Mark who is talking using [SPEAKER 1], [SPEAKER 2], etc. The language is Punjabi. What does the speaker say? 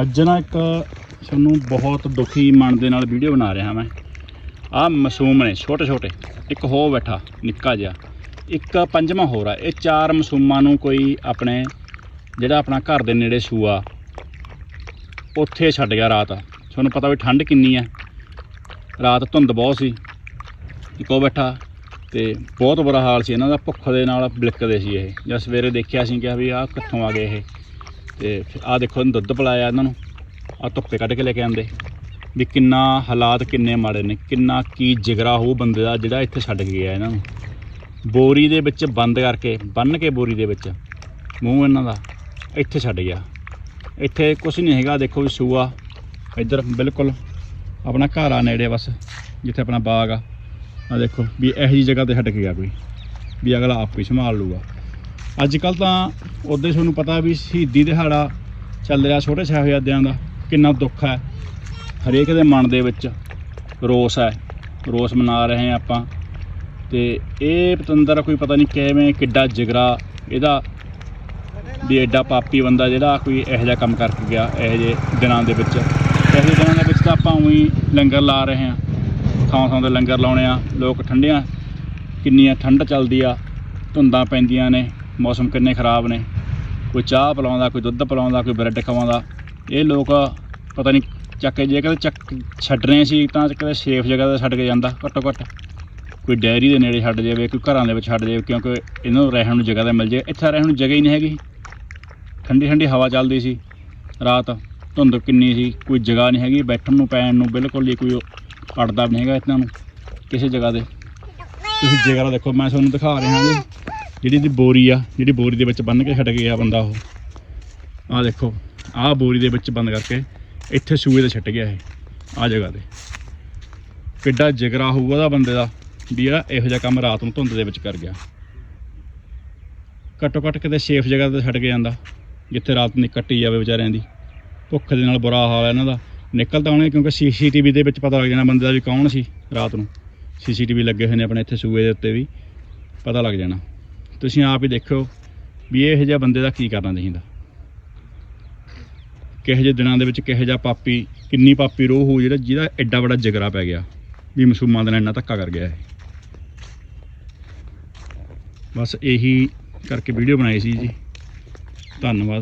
[SPEAKER 1] ਅੱਜ ਨਾ ਇੱਕ ਤੁਹਾਨੂੰ ਬਹੁਤ ਦੁਖੀ ਮਨ ਦੇ ਨਾਲ ਵੀਡੀਓ ਬਣਾ ਰਿਹਾ ਮੈਂ। ਆਹ ਮਾਸੂਮ ਨੇ, ਛੋਟੇ ਛੋਟੇ। ਇੱਕ ਹੋ ਬੈਠਾ, ਨਿੱਕਾ ਜਿਹਾ। ਇੱਕ ਪੰਜਵਾਂ ਹੋਰ ਆ। ਇਹ ਚਾਰ ਮਾਸੂਮਾਂ ਨੂੰ ਕੋਈ ਆਪਣੇ, ਜਿਹੜਾ ਆਪਣਾ ਘਰ ਦੇ ਨੇੜੇ ਸੂਆ, ਉੱਥੇ ਛੱਡ ਗਿਆ ਰਾਤ। ਤੁਹਾਨੂੰ ਪਤਾ ਵੀ ਠੰਡ ਕਿੰਨੀ ਹੈ ਰਾਤ ਧੁੰਦ ਬਹੁਤ ਸੀ। ਇੱਕ ਉਹ ਬੈਠਾ ਤੇ ਬਹੁਤ ਬੁਰਾ ਹਾਲ ਸੀ। ਇਹਨਾਂ ਦਾ ਭੁੱਖ ਦੇ ਨਾਲ ਬਿਲਕਦੇ ਸੀ ਇਹ। ਜਦ ਸਵੇਰੇ ਦੇਖਿਆ ਸੀ ਕਿ ਵੀ ਆਹ ਕਿੱਥੋਂ ਆ ਗਏ ਇਹ। ਤੇ ਆਹ ਦੇਖੋ ਇਹਨੂੰ ਦੁੱਧ ਪਿਲਾਇਆ ਇਹਨਾਂ ਨੂੰ। ਆ ਧੁੱਪੇ ਕੱਢ ਕੇ ਲੈ ਕੇ ਆਂਦੇ ਵੀ ਕਿੰਨਾ ਹਾਲਾਤ ਕਿੰਨੇ ਮਾੜੇ ਨੇ, ਕਿੰਨਾ ਕੀ ਜਿਗਰਾ ਹੋਊ ਬੰਦੇ ਦਾ ਜਿਹੜਾ ਇੱਥੇ ਛੱਡ ਕੇ ਗਿਆ ਇਹਨਾਂ ਨੂੰ। ਬੋਰੀ ਦੇ ਵਿੱਚ ਬੰਦ ਕਰਕੇ ਬੰਨ ਕੇ ਬੋਰੀ ਦੇ ਵਿੱਚ, ਮੂੰਹ ਇਹਨਾਂ ਦਾ ਇੱਥੇ ਛੱਡ ਗਿਆ। ਇੱਥੇ ਕੁਝ ਨਹੀਂ ਹੈਗਾ, ਦੇਖੋ ਵੀ ਸੂਆ ਇੱਧਰ ਬਿਲਕੁਲ ਆਪਣਾ ਘਰ ਆ ਨੇੜੇ ਬਸ, ਜਿੱਥੇ ਆਪਣਾ ਬਾਗ ਆ। ਆ ਦੇਖੋ ਵੀ ਇਹੋ ਜਿਹੀ ਜਗ੍ਹਾ ਤੇ ਛੱਡ ਕੇ ਗਿਆ ਕੋਈ। ਵੀ ਅਗਲਾ ਆਪ ਹੀ ਸੰਭਾਲ ਲੂਗਾ। ਅੱਜ ਕੱਲ ਤਾਂ ਉਦੋਂ ਹੀ ਤੁਹਾਨੂੰ ਪਤਾ ਵੀ ਸ਼ਹੀਦੀ ਦਿਹਾੜਾ ਚੱਲ ਰਿਹਾ ਛੋਟੇ ਸਾਹਿਬਜ਼ਾਦਿਆਂ ਦਾ, ਕਿੰਨਾ ਦੁੱਖ ਹੈ। ਹਰੇਕ ਦੇ ਮਨ ਦੇ ਵਿੱਚ ਰੋਸ ਹੈ, ਰੋਸ ਮਨਾ ਰਹੇ ਹਾਂ ਆਪਾਂ। ਤੇ ਇਹ ਪਤੰਦਰ ਕੋਈ ਪਤਾ ਨਹੀਂ ਕਿਵੇਂ, ਕਿੱਡਾ ਜਿਗਰਾ ਇਹਦਾ ਵੀ ਐਡਾ ਪਾਪੀ ਬੰਦਾ ਜਿਹੜਾ ਕੋਈ ਇਹੋ ਜਿਹਾ ਕੰਮ ਕਰਕੇ ਗਿਆ, ਇਹੋ ਜਿਹੇ ਦਿਨਾਂ ਦੇ ਵਿੱਚ। ਇਹੋ ਜਿਹੇ ਦਿਨਾਂ ਦੇ ਵਿੱਚ ਤਾਂ ਆਪਾਂ ਉਹੀ ਲੰਗਰ ਲਾ ਰਹੇ ਹਾਂ। ਥਾਂ ਥਾਂ ਤੇ ਲੰਗਰ ਲਾਉਣੇ ਆ, ਲੋਕ ਠੰਡੀਆਂ ਕਿੰਨੀਆਂ ਠੰਡ ਚੱਲਦੀ ਆ, ਧੁੰਦਾਂ ਪੈਂਦੀਆਂ ਨੇ। ਮੌਸਮ ਕਿੰਨੇ ਖਰਾਬ ਨੇ। ਕੋਈ ਚਾਹ ਪਿਲਾਉਂਦਾ, ਕੋਈ ਦੁੱਧ ਪਿਲਾਉਂਦਾ, ਕੋਈ ਬ੍ਰੈਡ ਖਵਾਉਂਦਾ। ਇਹ ਲੋਕ ਪਤਾ ਨਹੀਂ ਚੱਕ ਕੇ ਜੇ ਕਦੇ ਚੱਕ ਛੱਡਣੇ ਸੀ ਤਾਂ ਕਦੇ ਸੇਫ ਜਗ੍ਹਾ ਤੇ ਛੱਡ ਕੇ ਜਾਂਦਾ ਘੱਟੋ ਘੱਟ ਕੋਈ ਡੈਰੀ ਦੇ ਨੇੜੇ ਛੱਡ ਜਾਵੇ, ਕੋਈ ਘਰਾਂ ਦੇ ਵਿੱਚ ਛੱਡ ਜਾਵੇ ਕਿਉਂਕਿ ਇਹਨਾਂ ਨੂੰ ਰਹਿਣ ਨੂੰ ਜਗ੍ਹਾ ਤੇ ਮਿਲ ਜਾਵੇ ਇੱਥੇ ਰਹਿਣ ਨੂੰ ਜਗ੍ਹਾ ਹੀ ਨਹੀਂ ਹੈਗੀ। ਠੰਡੀ ਠੰਡੀ ਹਵਾ ਚੱਲਦੀ ਸੀ। ਰਾਤ ਧੁੰਦ ਕਿੰਨੀ ਸੀ, ਕੋਈ ਜਗ੍ਹਾ ਨਹੀਂ ਹੈਗੀ। ਬੈਠਣ ਨੂੰ, ਪੈਣ ਨੂੰ ਬਿਲਕੁਲ ਹੀ ਕੋਈ ਅੜਦਾ ਵੀ ਨਹੀਂ ਹੈਗਾ ਇਹਨਾਂ ਨੂੰ, ਕਿਸੇ ਜਗ੍ਹਾ ਤੇ। ਤੁਸੀਂ ਜਗ੍ਹਾ ਦੇਖੋ, ਮੈਂ ਤੁਹਾਨੂੰ ਦਿਖਾ ਰਿਹਾ ਜੀ। ਜਿਹੜੀ ਦੀ ਬੋਰੀ ਆ, ਜਿਹੜੀ ਬੋਰੀ ਦੇ ਵਿੱਚ ਬੰਨ ਕੇ ਛੱਡ ਗਿਆ ਬੰਦਾ ਉਹ। ਆਹ ਦੇਖੋ, ਆਹ ਬੋਰੀ ਦੇ ਵਿੱਚ ਬੰਦ ਕਰਕੇ ਇੱਥੇ ਸੂਏ ਤੇ ਛੱਡ ਗਿਆ ਇਹ, ਆਹ ਜਗ੍ਹਾ ਤੇ। ਕਿੱਡਾ ਜਿਗਰਾ ਹੋਊਗਾ ਉਹਦਾ ਬੰਦੇ ਦਾ, ਵੀ ਜਿਹੜਾ ਇਹੋ ਜਿਹਾ ਕੰਮ ਰਾਤ ਨੂੰ ਧੁੰਦ ਦੇ ਵਿੱਚ ਕਰ ਗਿਆ। ਘੱਟੋ ਘੱਟ ਕਿਤੇ ਸੇਫ ਜਗ੍ਹਾ ਤੇ ਛੱਡ ਕੇ ਜਾਂਦਾ, ਜਿੱਥੇ ਰਾਤ ਨੂੰ ਕੱਟੀ ਜਾਵੇ ਵਿਚਾਰਿਆਂ ਦੀ। ਭੁੱਖ ਦੇ ਨਾਲ ਬੁਰਾ ਹਾਲ ਹੈ ਇਹਨਾਂ ਦਾ। ਨਿਕਲ ਤਾਂ ਆਉਣੇ ਕਿਉਂਕਿ ਸੀਸੀਟੀਵੀ ਦੇ ਵਿੱਚ ਪਤਾ ਲੱਗ ਜਾਣਾ ਬੰਦੇ ਦਾ ਵੀ ਕੌਣ ਸੀ ਰਾਤ ਨੂੰ। ਸੀਸੀਟੀਵੀ ਲੱਗੇ ਹੋਏ ਨੇ ਆਪਣੇ ਇੱਥੇ ਸੂਏ ਦੇ ਉੱਤੇ ਵੀ, ਪਤਾ ਲੱਗ ਜਾਣਾ। ਤੁਸੀਂ ਆਪ ਹੀ ਦੇਖੋ ਵੀ ਇਹੋ ਜਿਹਾ ਬੰਦੇ ਦਾ ਕੀ ਕਰਨਾ ਚਾਹੀਦਾ। ਕਿਹੋ ਜਿਹੇ ਦਿਨਾਂ ਦੇ ਵਿੱਚ ਕਿਹੋ ਜਿਹਾ ਪਾਪੀ, ਕਿੰਨੀ ਪਾਪੀ ਰੋਹ ਹੋ ਜਿਹੜਾ ਜਿਹਦਾ ਐਡਾ ਵੱਡਾ ਜਗਰਾ ਪੈ ਗਿਆ ਵੀ ਮਸੂਮਾਂ ਦੇ ਨਾਲ ਇੰਨਾ ਧੱਕਾ ਕਰ ਗਿਆ ਇਹ। ਬਸ ਇਹੀ ਕਰਕੇ ਵੀਡੀਓ ਬਣਾਈ ਸੀ ਜੀ। ਧੰਨਵਾਦ।